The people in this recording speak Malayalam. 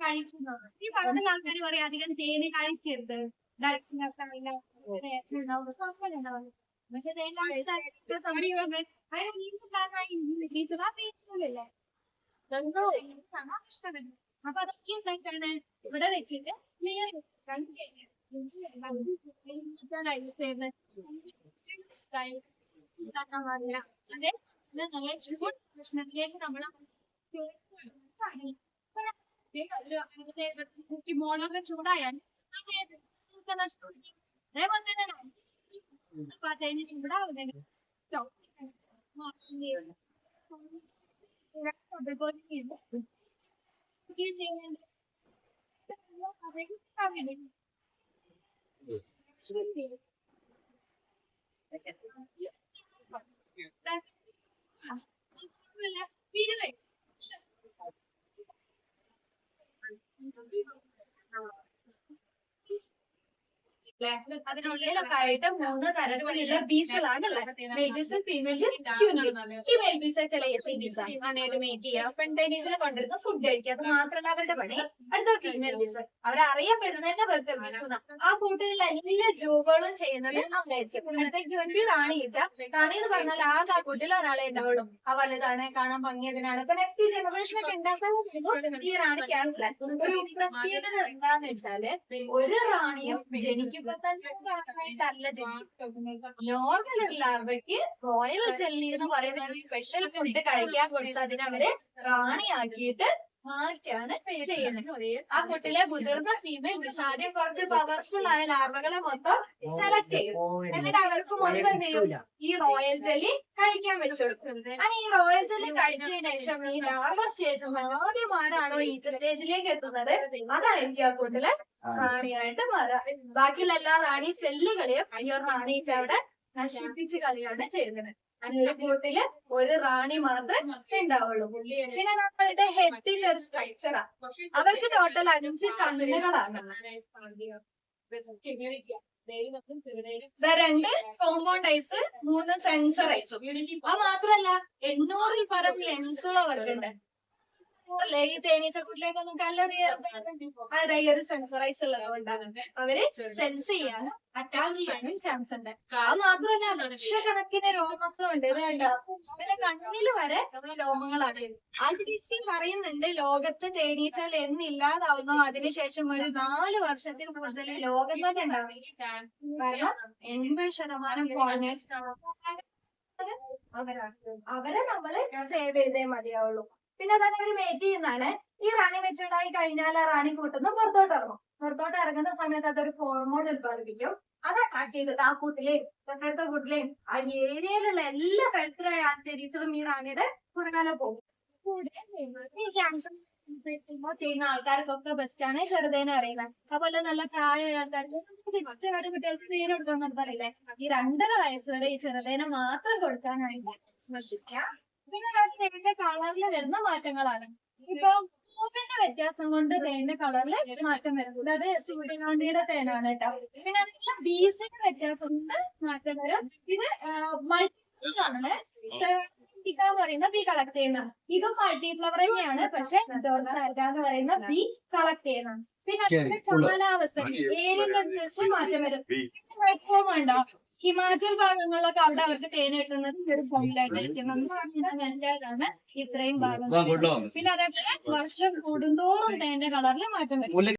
കഴിക്കുന്നത് ഈ പണ്ടത്തെ ആൾക്കാർ പറയും അധികം തേന് കഴിക്കരുത് ഉണ്ടാവും. പക്ഷെ തേൻ എന്തോ ഇഷ്ടപ്പെടുന്നു അപ്പൊ അതൊക്കെ എന്തായിട്ടാണ് ഇവിടെ വെച്ചിട്ട് ക്ലിയർ ചെയ്യുന്നത് അതെ ഫുഡ് പ്രശ്നത്തിലേക്ക് നമ്മൾ മോളൊക്കെ ചൂടായാൽ അതേപോലെ തന്നെയാണ് അപ്പൊ അതിന് Thank you. അതിനുള്ളിലൊക്കെ ആയിട്ട് മൂന്ന് തരത്തിലുള്ള ബീസുകളാണ് ഫീമെയിൽ ബീസ് ചില ആണ്. ആണേലും മേറ്റ് ചെയ്യുക പെൺടൈനീസിൽ കൊണ്ടിരുന്ന ഫുഡ് കഴിക്കുക അത് മാത്രമല്ല അവരുടെ പണി. അടുത്ത ഫീമെയിൽ ബീസ് അവരറിയപ്പെടുന്നത് തന്നെ വെറുതെ ബീസ് ആ കൂട്ടിലുള്ള എല്ലാ ജോബുകളും ചെയ്യുന്നത് അവരായിരിക്കും. വേണ്ടി റാണി ഈച്ച. റാണി എന്ന് പറഞ്ഞാൽ ആകെ ആ കൂട്ടിൽ ഒരാളെ ഉണ്ടാവുള്ളൂ. ആ വലുതാണ് കാണാൻ ഭംഗിയതിനാണ് ഇപ്പൊ നെക്സ്റ്റ് ജനറേഷൻ ഒക്കെ ഉണ്ടാക്കാൻ ഈ റാണിക്കാണ് ഒരു പ്രത്യേകത എന്താന്ന് വെച്ചാൽ ഒരു റാണിയും ജനിക്കുമ്പോ നോർമൽ ലാർവയ്ക്ക് റോയൽ ജെല്ലി എന്ന് പറയുന്ന ഒരു സ്പെഷ്യൽ ഫുഡ് കഴിക്കാൻ കൊടുത്ത് അതിനവരെ റാണിയാക്കിയിട്ട് മാറ്റാണ് ചെയ്യുന്നത്. ആ കുട്ടിയിലെ മുതിർന്ന ഫീമെയിൽ ആദ്യം കുറച്ച് പവർഫുൾ ആയ ലാർവകളെ മൊത്തം സെലക്ട് ചെയ്യും എന്നിട്ട് അവർക്ക് മൊത്തം എന്ത് ചെയ്യും ഈ റോയൽ ജെല്ലി കഴിക്കാൻ വെച്ചു കൊടുക്കുന്നത് അങ്ങനെ ഈ റോയൽ ജെല്ലി കഴിച്ചതിന് ശേഷം ഈ ലാർവ സ്റ്റേജ് ആദ്യം ആരാണോ ഈ സ്റ്റേജിലേക്ക് എത്തുന്നത്? അതാണ് എനിക്ക് ആ കൂട്ടിലെ റാണിയായിട്ട് മാറുക. ബാക്കിയുള്ള എല്ലാ റാണി സെല്ലുകളെയും അയ്യോ റാണീച്ചവിടെ റാണി അവിടെ നശിപ്പിച്ച് കളിയാണ് ചെയ്യുന്നത്. അങ്ങനെ ഒരു കൂട്ടിൽ ഒരു റാണി മാത്രമേ ഉണ്ടാവുള്ളൂ. പിന്നെ നമ്മളുടെ ഹെഡിൽ ഒരു സ്ട്രക്ചറാ അവർക്ക് ടോട്ടൽ അഞ്ച് കണ്ണുകളാണ്. രണ്ട് കോമ്പൗണ്ട് ഐസ് മൂന്ന് സെൻസർ ഐസും അത് മാത്രല്ല എണ്ണൂറിൽ പരം ലെൻസുകൾ അവർക്കുണ്ട് ഈ തേനീച്ചക്കൂട്ടിലേക്കൊന്നും കല്ലെറിയാതെ ഈ ഒരു സെൻസറൈസ് ഉള്ളതുകൊണ്ടാണ് അവർ സെൻസ് ചെയ്യാനും അറ്റാക്ക് ചെയ്യാനും ചാൻസ് ഉണ്ട്. അത് മാത്രമല്ല ലക്ഷക്കണക്കിന് രോമങ്ങളുണ്ട്. ഇത് കണ്ണിൽ വരെ രോമങ്ങളാണ്. ആർക്കിടെക്ചർ പറയുന്നുണ്ട് ലോകത്ത് തേനീച്ചകൾ എന്നില്ലാതാവുന്നു. അതിനുശേഷം ഒരു നാല് വർഷത്തിൽ കൂടുതൽ ലോകം തന്നെ ഉണ്ടാവും. എൺപത് ശതമാനം അവരെ നമ്മൾ സേവ് ചെയ്തേ മതിയാവുള്ളൂ. പിന്നെ അതായത് അവർ വെയിറ്റ് ചെയ്യുന്നതാണ്. ഈ റാണി വെച്ചുണ്ടായി കഴിഞ്ഞാൽ ആ റാണി കൂട്ടുന്നു പുറത്തോട്ട് ഇറങ്ങും. പുറത്തോട്ട് ഇറങ്ങുന്ന സമയത്ത് അതൊരു ഹോർമോൺ ഉത്പാദിപ്പിക്കും അത് അട്രാക്ട് ചെയ്തിട്ട് ആ കൂട്ടിലെയും തൊട്ടടുത്ത കൂട്ടിലെയും ആ ഏരിയയിലുള്ള എല്ലാ കഴുത്തിലായ ആന്തരീക്ഷകളും ഈ റാണിയുടെ പുറകാലെ പോകും. ചെയ്യുന്ന ആൾക്കാർക്കൊക്കെ ബെസ്റ്റ് ആണ്. ചെറുതേനെ അറിയുന്നത് അതുപോലെ നല്ല പ്രായമായ ആൾക്കാർക്ക് ചെറുത് കുട്ടികൾക്ക് നേരെ കൊടുക്കണം പറയില്ലേ ഈ രണ്ടര വയസ്സ് വരെ ഈ ചെറുതേനെ മാത്രം കൊടുക്കാനായിട്ട് ശ്രദ്ധിക്കാം പിന്നെ നമുക്ക് തേന്റെ കളറിൽ വരുന്ന മാറ്റങ്ങളാണ്. ഇപ്പൊ പൂവിന്റെ വ്യത്യാസം കൊണ്ട് തേന്റെ കളറിൽ മാറ്റം വരും അത് സൂര്യകാന്തിയുടെ തേനാണ് കേട്ടോ. പിന്നെ അതിലുള്ള ബീസിന്റെ വ്യത്യാസം കൊണ്ട് മാറ്റം വരും. ഇത് മൾട്ടിപ്ലാണ് എന്ന് പറയുന്ന ബി കളക്ട് ചെയ്യുന്ന ഇതും മൾട്ടി ഫ്ലവർ തന്നെയാണ്. പക്ഷെ എന്ന് പറയുന്ന ബി കളക്ട് ചെയ്യുന്നതാണ് പിന്നെ അതിന്റെ കാലാവസ്ഥ ഏരിയക്കനുസരിച്ച് മാറ്റം വരും. പ്ലാറ്റ്ഫോം ഉണ്ടോ? ഹിമാചൽ ഭാഗങ്ങളിലൊക്കെ അവിടെ അവർക്ക് തേൻ കിട്ടുന്നത് ഈ ഒരു ഫോമിലായിട്ടായിരിക്കും ഇത്രയും ഭാഗം പിന്നെ അതേപോലെ വർഷം കൂടുന്തോറും തേന്റെ കളറിൽ മാറ്റം വരും